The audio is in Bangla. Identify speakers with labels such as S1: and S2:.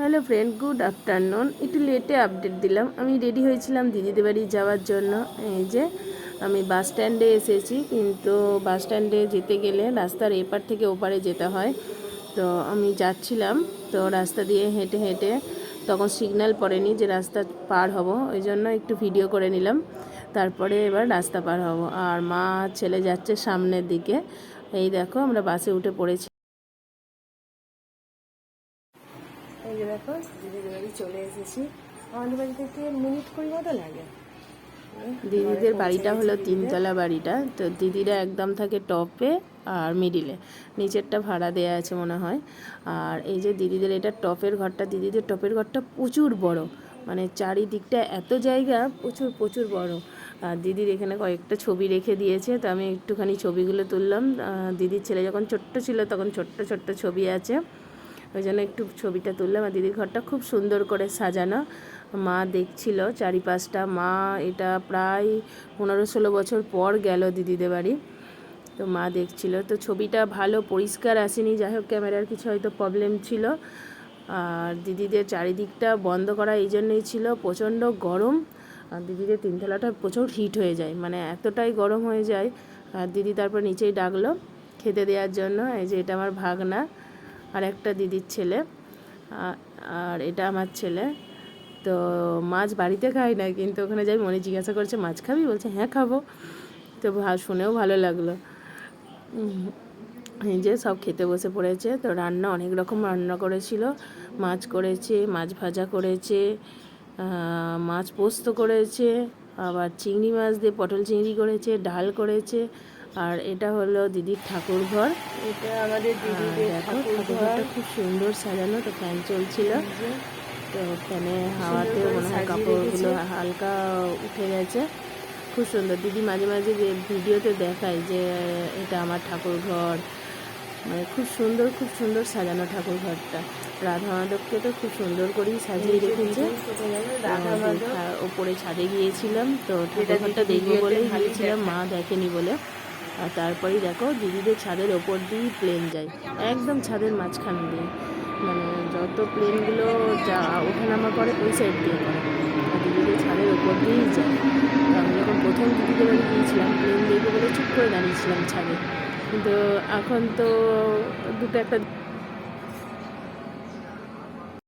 S1: Hello friend, good afternoon. একটু লেটে আপডেট দিলাম। আমি রেডি হয়েছিলাম দিদিদের বাড়ি যাওয়ার জন্য। এই যে, আমি বাস স্ট্যান্ডে এসেছি, কিন্তু বাস স্ট্যান্ডে যেতে গেলে রাস্তার এপার থেকে ওপারে যেতে হয়। তো আমি যাচ্ছিলাম, তো রাস্তা দিয়ে হেঁটে হেঁটে তখন সিগন্যাল পড়েনি যে রাস্তা পার হব। ওই জন্য একটু ভিডিও করে নিলাম। তারপরে এবার রাস্তা পার হব। আর মা, ছেলে যাচ্ছে সামনের দিকে। এই দেখো, আমরা বাসে উঠে পড়েছি। যে দেখো দিদিদের বাড়ি চলে এসেছি। আমাদের বাড়ি থেকে মিনিট কুড়ি মতো লাগে? দিদিদের বাড়িটা হলো তিনতলা বাড়িটা। তো দিদিরা একদম থাকে টপে আর মিডিলে। নিচেরটা ভাড়া দেওয়া আছে মনে হয়। আর এই যে দিদিদের এটা টপের ঘরটা দিদিদের টপের ঘরটা প্রচুর বড়। মানে চারিদিকটা এত জায়গা প্রচুর প্রচুর বড়। আর দিদির এখানে কয়েকটা ছবি রেখে দিয়েছে। তো আমি একটুখানি ছবিগুলো তুললাম। দিদির ছেলে যখন ছোট্ট ছিল তখন ছোট্ট ছোট্ট ছবি আছে। ওই জন্য একটু ছবিটা তুললাম আর দিদির ঘরটা খুব সুন্দর করে সাজানো। মা দেখছিল চারিপাশটা। মা এটা প্রায় পনেরো ষোলো বছর পর গেল দিদিদের বাড়ি। তো মা দেখছিল। তো ছবিটা ভালো পরিষ্কার আসেনি। যাই হোক, ক্যামেরার কিছু হয়তো প্রবলেম ছিল। আর দিদিদের চারিদিকটা বন্ধ করা এই জন্যই ছিল। প্রচণ্ড গরম। আর দিদিদের তিনতলাটা প্রচুর হিট হয়ে যায়। মানে এতটাই গরম হয়ে যায়। আর দিদি তারপর নিচেই ডাকলো খেতে দেওয়ার জন্য। এই যে এটা আমার ভাগনা। আর একটা দিদির ছেলে আর এটা আমার ছেলে। তো মাছ বাড়িতে খাই না, কিন্তু ওখানে যাই মনে জিজ্ঞাসা করছে, মাছ খাবি? বলছে হ্যাঁ খাব। তো শুনেও ভালো লাগল। যে সব খেতে বসে পড়েছে, তো রান্না অনেক রকম রান্না করেছিল। মাছ করেছে, মাছ ভাজা করেছে মাছ পোস্ত করেছে, আবার চিংড়ি মাছ দিয়ে পটল চিংড়ি করেছে, ডাল করেছে। আর এটা হলো দিদির ঠাকুর ঘর
S2: এটা আমাদের ঠাকুর
S1: ঘরটা খুব সুন্দর সাজানো তো ফ্যান চলছিল। তো ফ্যানে হাওয়াতে মনে হয় কাপড়গুলো হালকা উঠে গেছে। খুব সুন্দর। দিদি মাঝে মাঝে যে- ভিডিওতে দেখায় যে এটা আমার ঠাকুর ঘর মানে খুব সুন্দর খুব সুন্দর সাজানো ঠাকুর ঘরটা রাধা মাধবকে তো খুব সুন্দর করেই সাজিয়ে রেখেছে। ওপরে ছাদে গিয়েছিলাম তো ঠাকুর ঘরটা দেখব বলেই গিয়েছিলাম মা দেখেনি বলে। আর তারপরেই দেখো দিদিদের ছাদের ওপর দিয়েই প্লেন যায়। একদম ছাদের মাঝখান দিয়ে। মানে যত প্লেনগুলো যা ওঠানামা করে, ওই সাইড দিয়ে করে। আর দিদিদের ছাদের ওপর দিয়েই যায়। আমি যখন প্রথম দিদিদের বাড়ি গিয়েছিলাম প্লেন দেখে বলে চুপ করে দাঁড়িয়েছিলাম ছাদে। কিন্তু এখন তো দুটো একটা